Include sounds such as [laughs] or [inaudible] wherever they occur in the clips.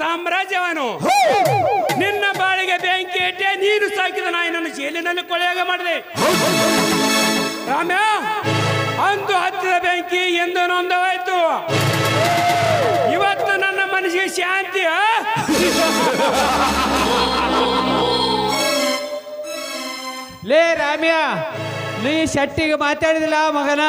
ಸಾಮ್ರಾಜ್ಯವನು. ನಿನ್ನ ಬಾಳಿಗೆ ಬೆಂಕಿ ಇಟ್ಟೆ ನೀನು ಸಾಕಿದ ನಾಯಿನನ್ನು ಜೈಲಿನಲ್ಲಿ ಕೊಳೆಯಾಗ ಮಾಡಿದೆ. ರಾಮ್ಯ ಅಂದು ಹತ್ತಿದ ಬೆಂಕಿ ಎಂದು ನೊಂದವಾಯ್ತು. ಇವತ್ತು ನನ್ನ ಮನಸ್ಸಿಗೆ ಶಾಂತಿ? ಲೇ ರಾಮ್ಯ ನೀ ಶೆಟ್ಟಿಗೆ ಮಾತಾಡಿದಿಲ್ಲ ಮಗನ?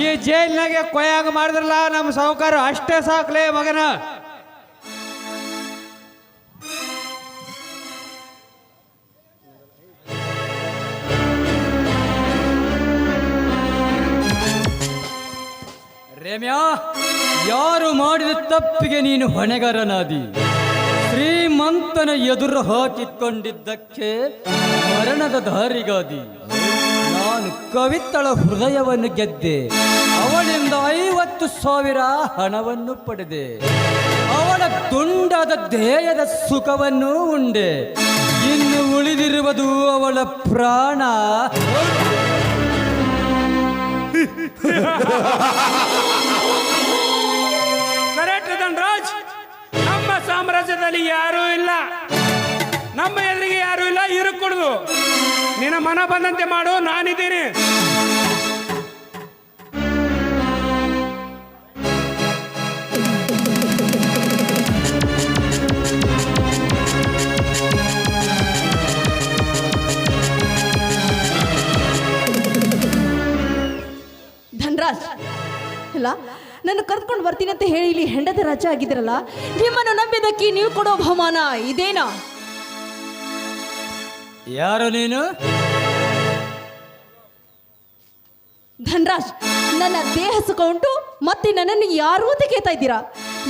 ಈ ಜೈಲ್ನಾಗೆ ಕೊಯ್ಯಾಗ ಮಾಡಿದ್ರಲ್ಲ ನಮ್ಮ ಸಾಹುಕಾರ ಅಷ್ಟೇ ಸಾಕ್ಲೇ ಮಗನ. ರೇಮ್ಯಾ ಯಾರು ಮಾಡಿದ ತಪ್ಪಿಗೆ ನೀನು ಹೊಣೆಗಾರನಾದಿ? ಶ್ರೀಮಂತನ ಎದುರು ಹಾಕಿಕೊಂಡಿದ್ದಕ್ಕೆ ಮರಣದ ದಾರಿಗಾದಿ. ನಾನು ಕವಿತಳ ಹೃದಯವನ್ನು ಗೆದ್ದೆ. ಅವಳಿಂದ ಐವತ್ತು ಸಾವಿರ ಹಣವನ್ನು ಪಡೆದೆ. ಅವಳ ತುಂಡಾದ ದೇಹದ ಸುಖವನ್ನು ಉಂಡೆ. ಇನ್ನು ಉಳಿದಿರುವುದು ಅವಳ ಪ್ರಾಣ. [laughs] ನಮ್ಮ ಸಾಮ್ರಾಜ್ಯದಲ್ಲಿ ಯಾರೂ ಇಲ್ಲ. ನಮ್ಮ ಎದುರಿಗೆ ಯಾರೂ ಇಲ್ಲ ಇರುಕೂಡುದು ನಿನ್ನ ಮನ ಬಂದಂತೆ ಮಾಡು, ನಾನಿದ್ದೀನಿ. ಧನ್ರಾಜ್, ಇಲ್ಲ? ನನ್ನ ಕರ್ಕೊಂಡು ಬರ್ತೀನಿ ಅಂತ ಹೇಳಿ ಇಲ್ಲಿ ಹೆಂಡದ ರಾಜ ಆಗಿದ್ರಲ್ಲ ನಿಮ್ಮನ್ನು ನಂಬಿದಕ್ಕೆ ನೀವು ಕೊಡೋ ಬಹುಮಾನ ಇದೇನಾ? ಯಾರು ನೀನು? ಧನ್ರಾಜ್ ನನ್ನ ದೇಹ ಸುಖ ಉಂಟು ಮತ್ತೆ ನನ್ನನ್ನು ಯಾರು ಅಂತ ಕೇಳ್ತಾ ಇದ್ದೀರಾ?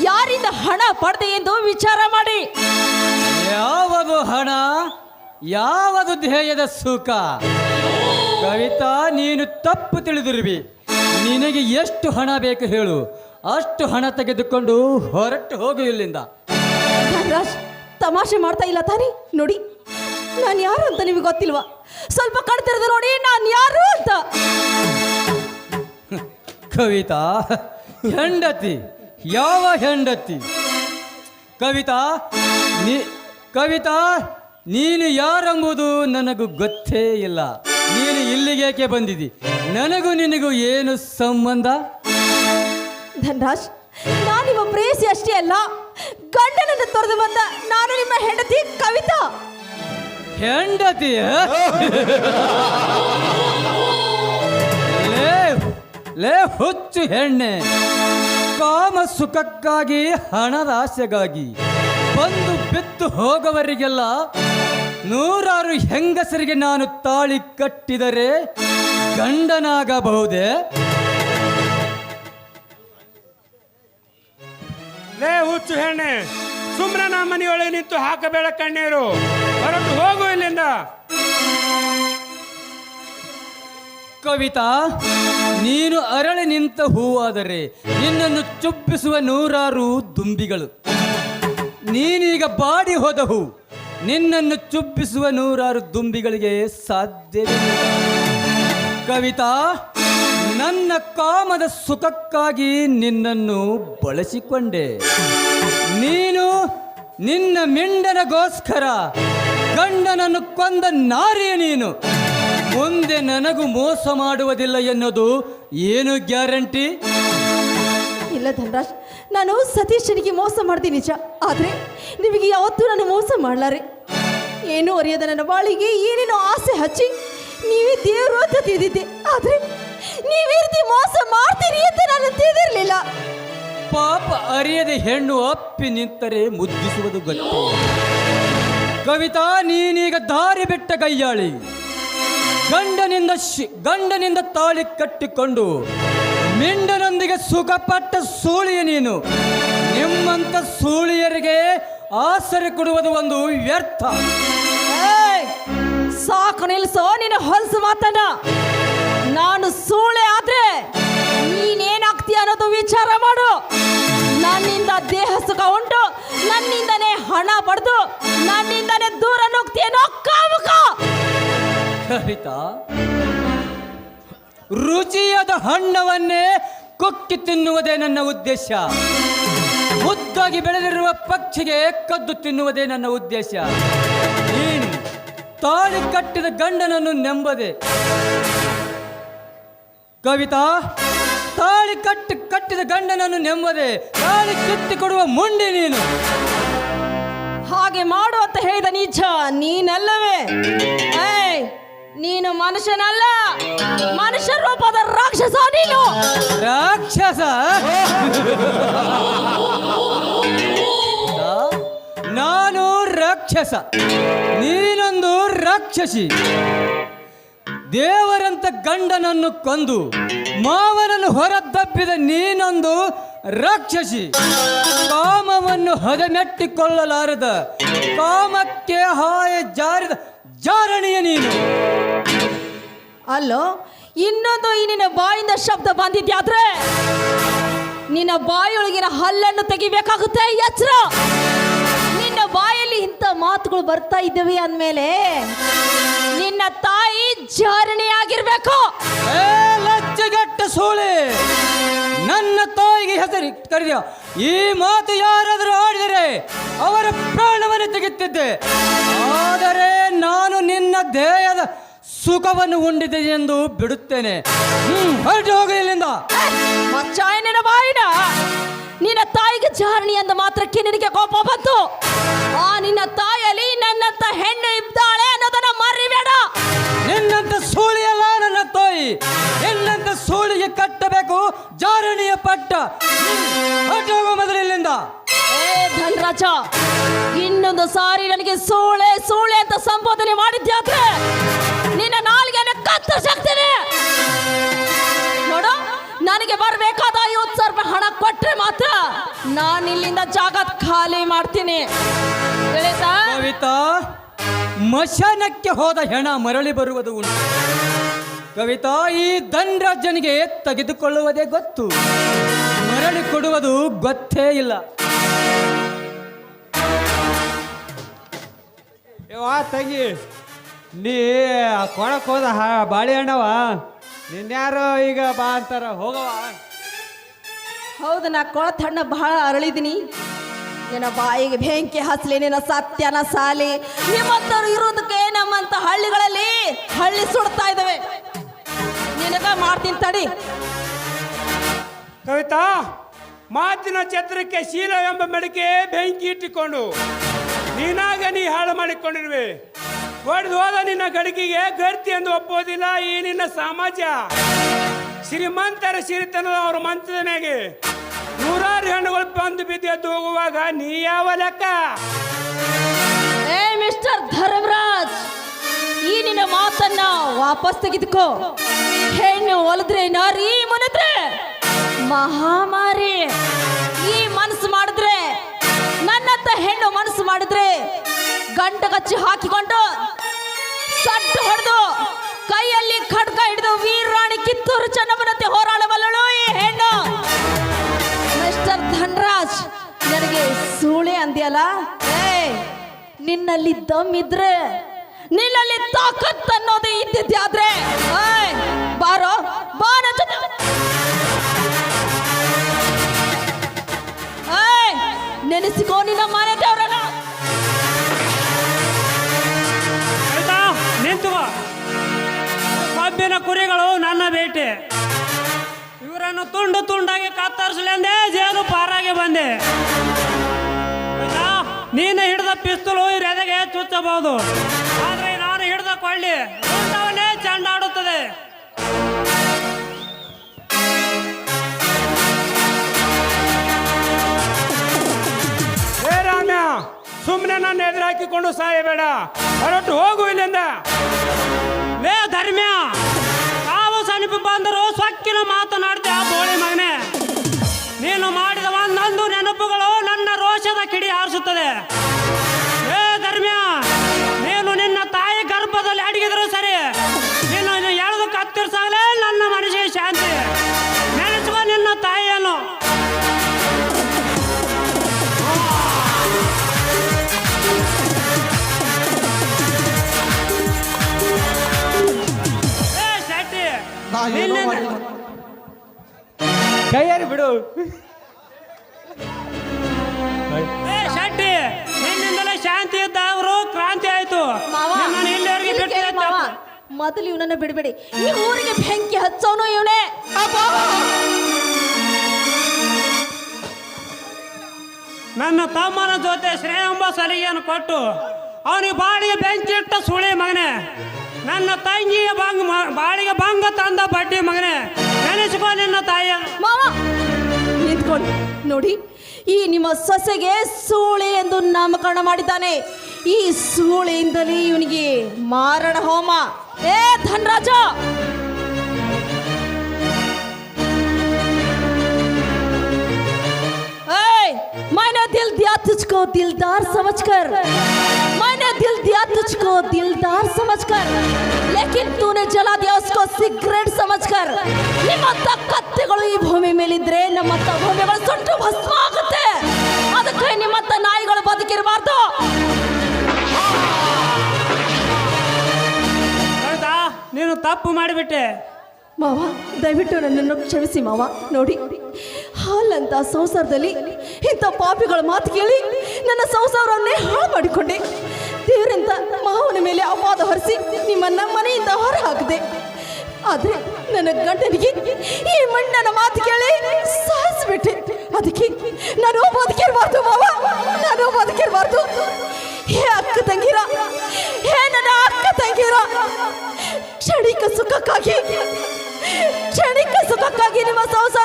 ಯಾರಿಂದ ಹಣ ಪಡೆದೆ ಎಂದು ವಿಚಾರ ಮಾಡಿ. ಯಾವುದು ಹಣ? ಯಾವುದು ಧ್ಯೇಯದ ಸುಖ? ಕವಿತಾ ನೀನು ತಪ್ಪು ತಿಳಿದಿರುವಿ. ನಿನಗೆ ಎಷ್ಟು ಹಣ ಬೇಕು ಹೇಳು. ಅಷ್ಟು ಹಣ ತೆಗೆದುಕೊಂಡು ಹೊರಟು ಹೋಗು ಇಲ್ಲಿಂದ. ಧನ್ರಾಜ್ ತಮಾಷೆ ಮಾಡ್ತಾ ಇಲ್ಲ ತಾನೇ? ನೋಡಿ ನಾನು ಯಾರು ಅಂತ ನಿಮಗೆ ಗೊತ್ತಿಲ್ವಾ? ಸ್ವಲ್ಪ ಕಣ್ತಿರೋದು ನೋಡಿ ನಾನು ಯಾರು ಅಂತ. ಕವಿತಾ ಹೆಂಡತಿ ಯಾವ ಹೆಂಡತಿ? ಕವಿತಾ ನೀ ಕವಿತಾ ನೀನು ಯಾರೆಂಬುದು ನನಗೂ ಗೊತ್ತೇ ಇಲ್ಲ. ನೀನು ಇಲ್ಲಿಗೇಕೆ ಬಂದಿದಿ? ನನಗೂ ನಿನಗೂ ಏನು ಸಂಬಂಧ? ಧನ್ರಾಜ್ ನಾನು ನಿಮ್ಮ ಪ್ರೇಯಸಿ ಅಷ್ಟೇ ಅಲ್ಲ. ಗಂಡನನ್ನು ತೊರೆದು ಬಂದ ನಾನು ನಿಮ್ಮ ಹೆಂಡತಿ ಕವಿತಾ. ಹೆಂಡತಿ ಲೇ ಲೇ ಹುಚ್ಚು ಹೆಣ್ಣೆ. ಕಾಮ ಸುಖಕ್ಕಾಗಿ ಹಣದ ಆಸೆಗಾಗಿ ಬಂದು ಬಿತ್ತು ಹೋಗವರಿಗೆಲ್ಲ ನೂರಾರು ಹೆಂಗಸರಿಗೆ ನಾನು ತಾಳಿ ಕಟ್ಟಿದರೆ ಗಂಡನಾಗಬಹುದೇ? ಲೇ ಹುಚ್ಚು ಹೆಣ್ಣೆ ಸುಮ್ಮನೆ ನಮ್ಮ ಮನೆಯೊಳಗೆ ನಿಂತು ಹಾಕಬೇಡ ಕಣ್ಣೀರು. ಹೊರಟು ಹೋಗು ಇಲ್ಲಿಂದ. ಕವಿತಾ ನೀನು ಅರಳಿ ನಿಂತ ಹೂವಾದರೆ ನಿನ್ನನ್ನು ಚುಪ್ಪಿಸುವ ನೂರಾರು ದುಂಬಿಗಳು. ನೀನೀಗ ಬಾಡಿ ಹೋದ ಹೂ ನಿನ್ನನ್ನು ಚುಪ್ಪಿಸುವ ನೂರಾರು ದುಂಬಿಗಳಿಗೆ ಸಾಧ್ಯವಿಲ್ಲ. ಕವಿತಾ, ನನ್ನ ಕಾಮದ ಸುಖಕ್ಕಾಗಿ ನಿನ್ನನ್ನು ಬಳಸಿಕೊಂಡೆ. ನೀನು ನಿನ್ನ ಮಿಂಡನಗೋಸ್ಕರ ಗಂಡನನ್ನು ಕೊಂದ ನಾರಿಯ ನೀನು. ಮುಂದೆ ನನಗೂ ಮೋಸ ಮಾಡುವುದಿಲ್ಲ ಎನ್ನುವುದು ಏನು ಗ್ಯಾರಂಟಿ? ಇಲ್ಲ ಧನರಾಜ್, ನಾನು ಸತೀಶನಿಗೆ ಮೋಸ ಮಾಡ್ತೀನಿ ನಿಜ. ಆದರೆ ನಿಮಗೆ ಯಾವತ್ತೂ ನಾನು ಮೋಸ ಮಾಡಲಾರೆ. ಏನೂ ಅರಿಯದ ನನ್ನ ಬಾಳಿಗೆ ಏನೇನೋ ಆಸೆ ಹಚ್ಚಿ ನೀವೇ ದೇವರು ಅಂತ ತಿಳಿದಿದ್ದೆ. ಆದ್ರೆ ನೀವೇ ಮೋಸ ಮಾಡ್ತೀರಿ ಅಂತ ನಾನು ತಿಳಿದಿರಲಿಲ್ಲ. ಪಾಪ ಅರಿಯದ ಹೆಣ್ಣು ಅಪ್ಪಿ ನಿಂತರೆ ಮುದ್ದಿಸುವುದು ಗೊತ್ತು ಕವಿತಾ, ನೀನೀಗ ದಾರಿ ಬಿಟ್ಟ ಕೈಯಾಳಿ ಗಂಡನಿಂದ ಶಿ- ಗಂಡನಿಂದ ತಾಳಿ ಕಟ್ಟಿಕೊಂಡು ಮಿಂಡನೊಂದಿಗೆ ಸುಖಪಟ್ಟ ಸೂಳಿಯ ನೀನು. ನಿಮ್ಮಂತ ಸೂಳಿಯರಿಗೆ ಆಸರೆ ಕೊಡುವುದು ಒಂದು ವ್ಯರ್ಥ! ಸಾಕು, ನಿಲ್ಸೋ. ನಿನ್ನ ಹೊಲಸು ಮಾತನ್ನ. ನಾನು ಸೂಳೆ ಆದ್ರೆ ನೀನೇನಾಗ್ತೀಯ ಅನ್ನೋದು ವಿಚಾರ ಮಾಡು. ನನ್ನಿಂದ ದೇಹ ಸುಖ ಉಂಟು. ನನ್ನಿಂದನೇ ಹಣ ಪಡೆದು ನನ್ನಿಂದನೇ ದೂರ ನುಗ್ತೀಯನೋ ರುಚಿಯಾದ ಹಣ್ಣವನ್ನೇ ಕೊಕ್ಕಿ ತಿನ್ನುವುದೇ ನನ್ನ ಉದ್ದೇಶ. ಮುದ್ದಾಗಿ ಬೆಳೆದಿರುವ ಪಕ್ಷಿಗೆ ಕದ್ದು ತಿನ್ನುವುದೇ ನನ್ನ ಉದ್ದೇಶ. ತಾಳಿ ಕಟ್ಟಿದ ಗಂಡನನ್ನು ನೆಂಬದೆ. ಕವಿತಾ ತಾಳಿ ಕಟ್ಟಿ ಕಟ್ಟಿದ ಗಂಡನನ್ನು ನೆಂಬದೆ. ತಾಳಿ ಕಟ್ಟಿ ಕೊಡುವ ಮುಂಡಿ ನೀನು. ಹಾಗೆ ಮಾಡು ಅಂತ ಹೇಳಿದ ನೀಚ ನೀನಲ್ಲವೇ? ಏಯ್ ನೀನು ಮನುಷ್ಯನಲ್ಲ. ಮನುಷ್ಯ ರೂಪದ ರಾಕ್ಷಸ ನೀನು. ರಾಕ್ಷಸ? [laughs] ನಾನು ರಾಕ್ಷಸ. ನೀನೊಂದು ರಾಕ್ಷಸಿ. ದೇವರಂತ ಗಂಡನನ್ನು ಕೊಂದು ಮಾವನನ್ನು ಹೊರದಬ್ಬಿದ ನೀನೊಂದು ರಾಕ್ಷಸಿ. ಕಾಮವನ್ನು ಹದಮೆಟ್ಟಿಕೊಳ್ಳಲಾರದ, ಕಾಮಕ್ಕೆ ಹಾಯ ಜಾರಿದ ಜಾರಣಿಯ ನೀನು. ಅಲ್ಲೋ, ಇನ್ನೊಂದು ಈ ನಿನ್ನ ಬಾಯಿಂದ ಶಬ್ದ ಬಂದಿದ್ಯಾದ್ರೆ? ನಿನ್ನ ಬಾಯೊಳಗಿನ ಹಲ್ಲನ್ನು ತೆಗಿಬೇಕಾಗುತ್ತೆ ಎಚ್ಚರ ಬಾಯಲ್ಲಿ ಇಂಥ ಮಾತುಗಳು ಬರ್ತಾ ಇದ್ದೇವೆ ಅಂದಮೇಲೆ ನಿನ್ನ ತಾಯಿ ಜಾರಣೆ ಆಗಿರ್ಬೇಕು ಲಜ್ಜೆಗಟ್ಟ ಸೋಳೆ ನನ್ನ ತಾಯಿಗೆ ಹೆಸರು ಕರೆದ ಈ ಮಾತು ಯಾರಾದರೂ ಆಡಿದರೆ ಅವರ ಪ್ರಾಣವನ್ನು ತೆಗೆತ್ತಿದ್ದೆ ಆದರೆ ನಾನು ನಿನ್ನ ದೇಹದ ಸುಖವನ್ನು ಉಂಡಿದೆ ಎಂದು ಬಿಡುತ್ತೇನೆ. ಹ್ಮ್ ಹೊರಟು ಹೋಗಲಿಲ್ಲಿಂದ ಬಾಯಿನ? ನಿನ್ನ ತಾಯಿಗೆ ಜಾರಣಿ ಅಂದ ಮಾತ್ರಕ್ಕೆ ನಿನಗೆ ಕೋಪ ಬಂತು. ಆ ನಿನ್ನ ತಾಯಲ್ಲಿ ನನ್ನಂತ ಹೆಣ್ಣು ಇದ್ದಾಳೆ ಅನ್ನೋದನ್ನ ಮರಿಬೇಡ. ನಿನ್ನಂತ ಸೂಳಿಯಲ್ಲ ನನ್ನ ತಾಯಿ. ನಿನ್ನಂತ ಸೂಳಿಗೆ ಕಟ್ಟಬೇಕು ಜಾರಣಿಯ ಪಟ್ಟ. ಹೊರಟು ಹೋಗು ಮೊದಲು ಇಲ್ಲಿಂದ. ಏ ಧನರಾಜ ಇನ್ನೊಂದು ಸಾರಿ ನನಗೆ ಸೂಳೆ ಸೂಳೆ ಅಂತ ಸಂಬೋಧನೆ ಮಾಡಿದ್ಯಾದ್ರೆ ನಿನ್ನ ನಾಲ್ಗೆನ ಕತ್ತರಿಸಾಕ್ತೇನೆ ನೋಡು ನನಗೆ ಬರಬೇಕಾದ ಕೊಟ್ರೆ ಮಾತ್ರ ನಾನು ಇಲ್ಲಿಂದ ಜಾಗ ಖಾಲಿ ಮಾಡ್ತೀನಿ. ತಿಳಿತಾ ಕವಿತಾ ಮಶಾನಕ್ಕೆ ಹೋದ ಹೆಣ ಮರಳಿ ಬರುವುದು ಉಂಟು. ಕವಿತಾ ಈ ಧನ್ರಾಜನಿಗೆ ತೆಗೆದುಕೊಳ್ಳುವುದೇ ಗೊತ್ತು. ಮರಳಿ ಕೊಡುವುದು ಗೊತ್ತೇ ಇಲ್ಲ. ಯವ್ವ ತಂಗಿ ನೀ ಕೊಡಕ್ಕೆ ಹೋದ ಬಾಳೆ ಬಾಳೆಹಣ್ಣವ? ನಿನ್ಯಾರೋ ಈಗ ಬಾ ಅಂತಾರ ಹೋಗವ ಹೌದು, ನಾ ಕೊಳತ್ ಬಹಳ ಅರಳಿದೀನಿ. ನಿನ್ನ ಬಾಯಿಗೆ ಬೆಂಕಿ ಹಸ್ಲಿ, ನಿನ್ನ ಸತ್ಯನ ಸಾಲಿ. ನಿಮ್ಮಂತವ್ರು ಇರೋದಕ್ಕೆ ನಮ್ಮಂತ ಹಳ್ಳಿಗಳಲ್ಲಿ ಹಳ್ಳಿ ಸುಡ್ತಾ ಇದ್ದಾವೆ ನಿನಗ ಮಾಡ್ತೀನಿ ತಡಿ. ಕವಿತಾ, ಮಾತಿನ ಛತ್ರಕ್ಕೆ ಶೀಲ ಎಂಬ ಮಡಿಕೆ ಬೆಂಕಿ ಇಟ್ಟುಕೊಂಡು ನೀನಾಗ ನೀ ಹಾಳು ಮಾಡಿಕೊಂಡಿರುವೆ. ಹೊಡೆದು ಹೋದ ನಿನ್ನ ಗಡಿಗೆಗೆ ಗರ್ತಿ ಎಂದು ಒಪ್ಪೋದಿಲ್ಲ ಈ ನಿನ್ನ ಸಮಾಜ ಶ್ರೀಮಂತರ ಸಿರಿತನ ಅವರ ಮಂತ್ರದ ಮ್ಯಾಗೆ ನೂರಾರು ಹೆಣ್ಣುಗಳು ಬಂದು ಬಿದ್ದು ಎದ್ದು ಹೋಗುವಾಗ ನೀ ಯಾವ ಲೆಕ್ಕ? ಏ, ಮಿಸ್ಟರ್ ಧರ್ಮರಾಜ್, ಈ ನಿನ್ನ ಮಾತನ್ನ ವಾಪಸ್ ತೆಗೆದುಕೋ. ಹೆಣ್ಣು ಒಲಿದ್ರೆ ನಾರಿ ಮನದ್ರೆ ಮಹಾಮಾರಿ. ಈ ಮನಸ್ಸು ಮಾಡಿದ್ರೆ ನನ್ನಂತ ಹೆಣ್ಣು ಮನಸ್ಸು ಮಾಡಿದ್ರೆ ಗಂಟ ಕಚ್ಚಿ ಹಾಕಿಕೊಂಡು ಸಟ್ಟು ಹೊಡೆದು ಕೈಯಲ್ಲಿ ಖಡ್ಗ ಹಿಡಿದು ವೀರಾಣಿ ಚೆನ್ನಮ್ಮನಂತೆ ಹೋರಾಡಬಲ್ಲಳು ಈ ಹೆಣ್ಣು. ಮಿಸ್ಟರ್ ಧನ್ರಾಜ್ ನನಗೆ ಸೂಳೆ ಅಂದ್ಯಲ್ಲ? ಏ ನಿನ್ನಲ್ಲಿ ದಮ್ ಇದ್ರೆ ನಿನ್ನಲ್ಲಿ ತಾಕತ್ ಅನ್ನೋದು ಇದ್ದಿದ್ದಾದ್ರೆ ಆದ್ರೆ? ಬಾರೋ ಬಾರ ನೆನೆಸಿಕೋ ನಿನ್ನ ಮನೆ ದೇವ್ರನ್ನ. ನಿಂತುವ ನನ್ನ ಬೇಟೆ ಇವರನ್ನು ತುಂಡು ತುಂಡಾಗಿ ಕತ್ತರಿಸಲೆಂದೆ ಜೇನು ಪಾರಾಗಿ ಬಂದೆ? ನೀನು ಹಿಡಿದ ಪಿಸ್ತೂಲು ಇವ್ರ ಎದೆಗೆ ಚುಚ್ಚಬಹುದು. ಆದ್ರೆ ನಾನು ಹಿಡಿದ ಕೊಳ್ಳಿ ಚಂಡಾಡುತ್ತದೆ. ಸುಮ್ಮನೆ ನನ್ನ ಎದುರು ಹಾಕಿಕೊಂಡು ಸಾಯಬೇಡ. ಹೊರಟು ಹೋಗು ಇಲ್ಲಿಂದ. ಲೇ ಧರ್ಮ್ಯ! ಸಮೀಪ ಬಂದರು ಸೊಕ್ಕಿನ ಮಾತನಾಡ್ದೆ ಆ ಬೋಳಿ ಮಗನೇ. ಕೈಯಾರಿ ಬಿಡು. ಏ ಶೆಟ್ಟಿ ನಿನ್ನಿಂದಲೇ ಶಾಂತಿ ಇದ್ದ ಅವರು ಕ್ರಾಂತಿ ಆಯ್ತು. ಮಾವ. ನಿಮ್ಮನ್ನ ಇಲ್ಲಿವರೆಗೆ ಇಲ್ಲಿ ಬಿಟ್ಟಿದ್ದೆ ಕೇಳಿ ಮಾವ. ಮೊದಲು ಇವನನ್ನ ಬಿಡಬೇಡಿ. ಈ ಊರಿಗೆ ಬೆಂಕಿ ಹಚ್ಚೋನು ಇವನೇ. ನನ್ನ ತಮ್ಮನ ಜೊತೆ ಶ್ರೇಯಂಬ ಸಲಿಗೆಯನ್ನು ಕೊಟ್ಟು ಅವನಿಗೆ ಬಾಳಿಗೆ ಬೆಂಕಿ ಇಟ್ಟ ಸುಳಿ ಮಗನೇ. ನನ್ನ ತಂಗಿಯ ಬಂಗ ಬಾಳಿಗೆ ಭಂಗ ತಂದ ಬಡ್ಡಿ ಮಗನೇ, ನೆನೆಸ್ಕೋ ನಿನ್ನ ತಾಯಿಯ. ಮಾವ, ನಿಂತ್ಕೊಂಡು ನೋಡಿ, ಈ ನಿಮ್ಮ ಸೊಸೆಗೆ ಸೂಳೆ ಎಂದು ನಾಮಕರಣ ಮಾಡಿದ್ದಾನೆ. ಈ ಸೂಳೆಯಿಂದಲೇ ಇವನಿಗೆ ಮಾರಣ ಹೋಮ. ಏ ಧನರಾಜ! मैंने दिल दिया तुझको दिलदार समझकर मैंने दिल दिया तुझको दिलदार समझकर लेकिन तूने जला दिया उसको सिगरेट समझकर ನಿಮ್ಮಂತ ಕತ್ತೆಗಳು ಈ ಭೂಮಿ ಮೇಲಿದ್ರೆ ನಮ್ಮಂತ ಭೂಮಿಗಳು ಸುಟ್ಟು ಭಸ್ಮ ಆಗುತ್ತೆ ಅದಕ್ಕೆ ನಿಮ್ಮಂತ ನಾಯಿಗಳು ಬದುಕಿರಬಾರ್ದು ಕವಿತಾ ನೀನು ತಪ್ಪು ಮಾಡಿಬಿಟ್ಟೆ ಮಾವ ದಯವಿಟ್ಟು ನನ್ನನ್ನು ಕ್ಷಮಿಸಿ ಮಾವ ನೋಡಿ ಹಾಲಂತ ಸಂಸಾರದಲ್ಲಿ ಇಂಥ ಪಾಪಿಗಳ ಮಾತು ಕೇಳಿ ನನ್ನ ಸಂಸಾರವನ್ನೇ ಹಾಳು ಮಾಡಿಕೊಂಡೆ. ದೇವರಂತ ಮಾವನ ಮೇಲೆ ಅಪಾದ ಹೊರಿಸಿ ನಿಮ್ಮನ್ನ ಮನೆಯಿಂದ ಹೊರ ಹಾಕಿದೆ ಆದ್ರೆ ನನ್ನ ಗಂಡನಿಗೆ ಈ ಮಣ್ಣನ ಮಾತು ಕೇಳಿ ಸಾಯಿಸ್ಬಿಟ್ಟೆ. ಅದಕ್ಕೆ ನಾನು ಬದುಕಿರಬಾರ್ದು ಮಾವ, ನಾನು ಬದುಕಿರಬಾರ್ದು. ಹೇ ಅಕ್ಕ ತಂಗಿರ, ಹೇ ನನ್ನ ಅಕ್ಕ ತಂಗಿರ, ಕ್ಷಣಿಕ ಸುಖಕ್ಕಾಗಿ ಕ್ಷಣಿಕ ಸುಖಕ್ಕಾಗಿ ನಿಮ್ಮ ಸಂಸಾರವನ್ನು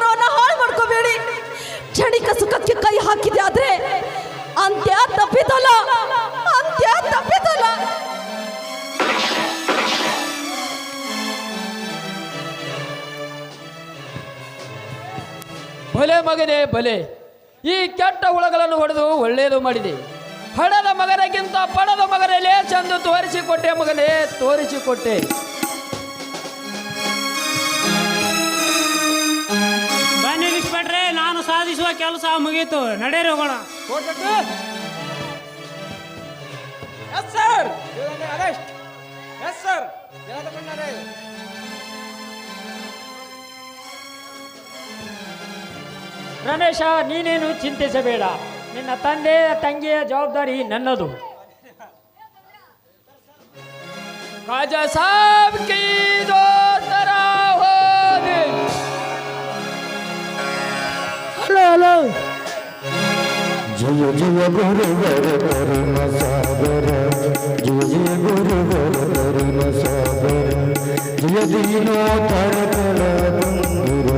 ಮಗನೇ ಬಲೆ. ಈ ಕೆಟ್ಟ ಹುಳಗಳನ್ನು ಹೊಡೆದು ಒಳ್ಳೆಯದು ಮಾಡಿದೆ. ಹಣದ ಮಗನಿಗಿಂತ ಪಣದ ಮಗನೇ ಚೆಂದು ತೋರಿಸಿಕೊಟ್ಟೆ ಮಗನೇ ತೋರಿಸಿಕೊಟ್ಟೆ. ಬನ್ನಿ ಇಳಿಸ್ಬಿಟ್ರೆ ನಾನು ಸಾಧಿಸುವ ಕೆಲಸ ಮುಗೀತು. ನಡೆಯರಿ ಹೋಗೋಣ. ರಮೇಶ ನೀನೇನು ಚಿಂತಿಸಬೇಡ. ನಿನ್ನ ತಂದೆ ತಂಗಿಯ ಜವಾಬ್ದಾರಿ ನನ್ನದು. ಕಾಜಾ ಸಾಬ್ ಕಿ ಹಲೋ ಹಲೋ. ಜಯ ಜಯ ಗುರು ಕರುಣ ಸಾಗರ ಜಯ ಜಯ ಗುರು ಕರುಣ ಸಾಗರ ಜಯ ದೀನೋತ್ತರ ಕರ ಬಂಧುರ.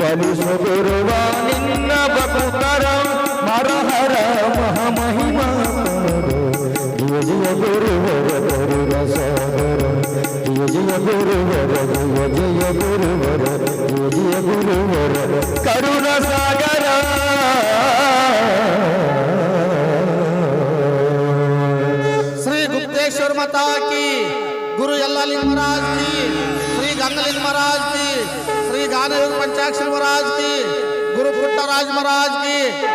ಪಾಲಿಸ ಗುರುವ सुकरम, मार हर महिमा गुरु वर गुरु रस जिय गुरु वर जिय गुरु वर जिय गुरु वर करुण सागर। श्री गुप्तेश्वर माता की, गुरु जल्लाली महाराज जी श्री गंगली महाराज जी श्री गाने पंचाक्षर महाराज महाराज की।